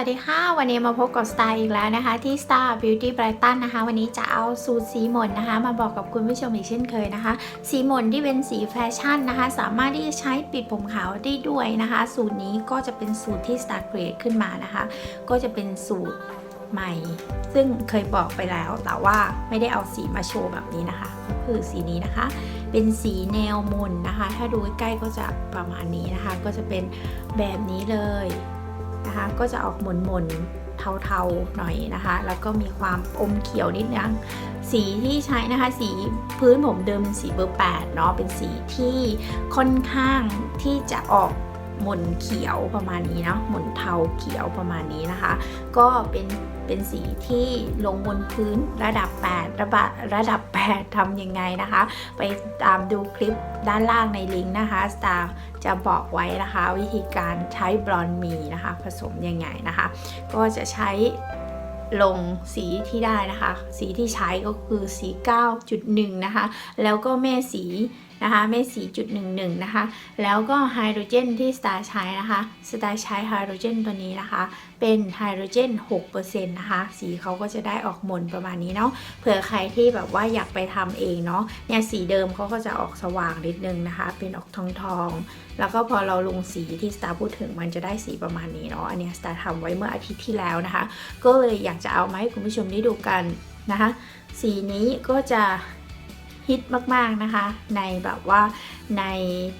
วัสดีค่ะ วันนี้มาพบกับสไตล์อีกแล้วนะคะ ที่ Star Beauty Brighton นะคะ วันนี้จะเอาสูตรสีหม่นนะคะ มาบอกกับคุณผู้ชมอีกเช่นเคยนะคะ สีหม่นที่เป็นสีแฟชั่นนะคะ สามารถที่จะใช้ปิดผมขาวได้ด้วยนะคะ สูตรนี้ก็จะเป็นสูตรที่ Star Create ขึ้นมานะคะ ก็จะเป็นสูตรใหม่ ซึ่งเคยบอกไปแล้ว แต่ว่าไม่ได้เอาสีมาโชว์แบบนี้นะคะ ก็คือสีนี้นะคะ เป็นสีแนวมนนะคะ ถ้าดูใกล้ก็จะประมาณนี้นะคะ ก็จะเป็นแบบนี้เลย นะคะ ก็จะออกหมนมนๆเทาๆหน่อยนะคะ แล้วก็มีความอมเขียวนิดนึงสีที่ใช้นะคะ สีพื้นผมเดิมเป็นสีเบอร์8เนาะเป็นสีที่ค่อนข้างที่จะออก มนเขียวประมาณนี้เนาะหม่นเทาเขียวประมาณนี้นะคะ ก็เป็นเป็นสีที่ลงบนพื้นระดับ 8 ระบะระดับ 8ทำยังไงนะคะ ไปตามดูคลิปด้านล่างในลิงก์นะคะสตาร์จะบอกไว้นะคะ วิธีการใช้บลอนมีนะคะ ผสมยังไงนะคะ ก็จะใช้ลงสีที่ได้นะคะ สีที่ใช้ก็คือสี 9.1 นะคะ แล้วก็แม่สีนะคะแม่สีจุดหนึ่งหนึ่งนะคะ แล้วก็ไฮโดรเจนที่สตาร์ใช้นะคะสตาร์ใช้ไฮโดรเจนตัวนี้นะคะ เป็นไฮโดรเจน6%นะคะ สีเขาก็จะได้ออกมนประมาณนี้เนาะเผื่อใครที่แบบว่าอยากไปทำเองเนาะเนี่ยสีเดิมเขาก็จะออกสว่างนิดนึงนะคะ เป็นออกทองทองแล้วก็พอเราลงสีที่สตาร์พูดถึงมันจะได้สีประมาณนี้เนาะอันนี้สตาร์ทำไว้เมื่ออาทิตย์ที่แล้วนะคะ ก็เลยอยากจะเอามาให้คุณผู้ชมได้ดูกันนะคะ สีนี้ก็จะ ฮิตมากๆนะคะ ในแบบว่าใน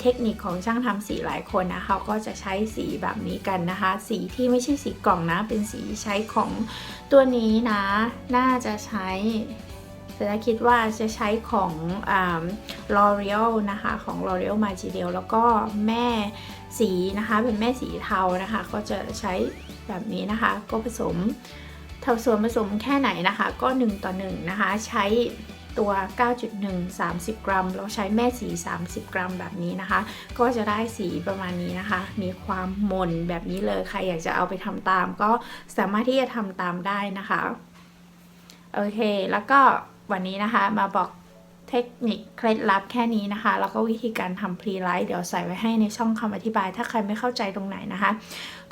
เทคนิคของช่างทำสีหลายคนนะเขาก็จะใช้สีแบบนี้กันนะคะ สีที่ไม่ใช่สีกล่องนะ เป็นสีใช้ของตัวนี้นะ น่าจะใช้แต่คิดว่าจะใช้ของลอเรียลนะคะของ L'Oreal m a g i d e l แล้วก็แม่สีนะคะ เป็นแม่สีเทานะคะ ก็จะใช้แบบนี้นะคะ ก็ผสมเท่าส่วนผสมแค่ไหนนะคะ ก็ 1 ต่อ 1 นะคะ ใช้ ตัว 9.1 30 กรัม เราใช้แม่สี 30 กรัมแบบนี้นะคะ ก็จะได้สีประมาณนี้นะคะ มีความมนแบบนี้เลย ใครอยากจะเอาไปทำตาม ก็สามารถที่จะทำตามได้นะคะ โอเค แล้วก็วันนี้นะคะมาบอก เทคนิคเคล็ดลับแค่นี้นะคะ แล้วก็วิธีการทำพรีไลท์เดี๋ยวใส่ไว้ให้ในช่องคำอธิบาย ถ้าใครไม่เข้าใจตรงไหนนะคะ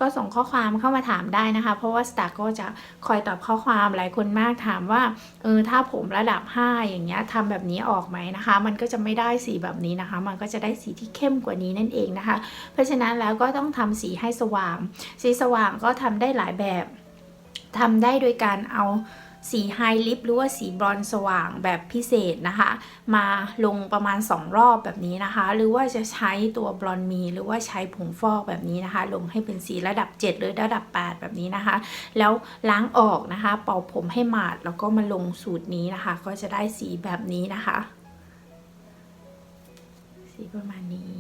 ก็ส่งข้อความเข้ามาถามได้นะคะ เพราะว่าสตาร์ก็จะคอยตอบข้อความหลายคนมากถามว่าเออถ้าผมระดับ 5 อย่างเงี้ยทำแบบนี้ออกไหมนะคะ มันก็จะไม่ได้สีแบบนี้นะคะ มันก็จะได้สีที่เข้มกว่านี้นั่นเองนะคะ เพราะฉะนั้นแล้วก็ต้องทำสีให้สว่าง สีสว่างก็ทำได้หลายแบบทำได้โดยการเอา สีไฮลิปหรือว่าสีบรอนซ์สว่างแบบพิเศษนะคะ มาลงประมาณ 2 รอบแบบนี้นะคะ หรือว่าจะใช้ตัวบลอนมีหรือว่าใช้ผงฟอกแบบนี้นะคะ ลงให้เป็นสีระดับ 7 หรือระดับ 8 แบบนี้นะคะ แล้วล้างออกนะคะ เป่าผมให้หมาดแล้วก็มาลงสูตรนี้นะคะ ก็จะได้สีแบบนี้นะคะ สีประมาณนี้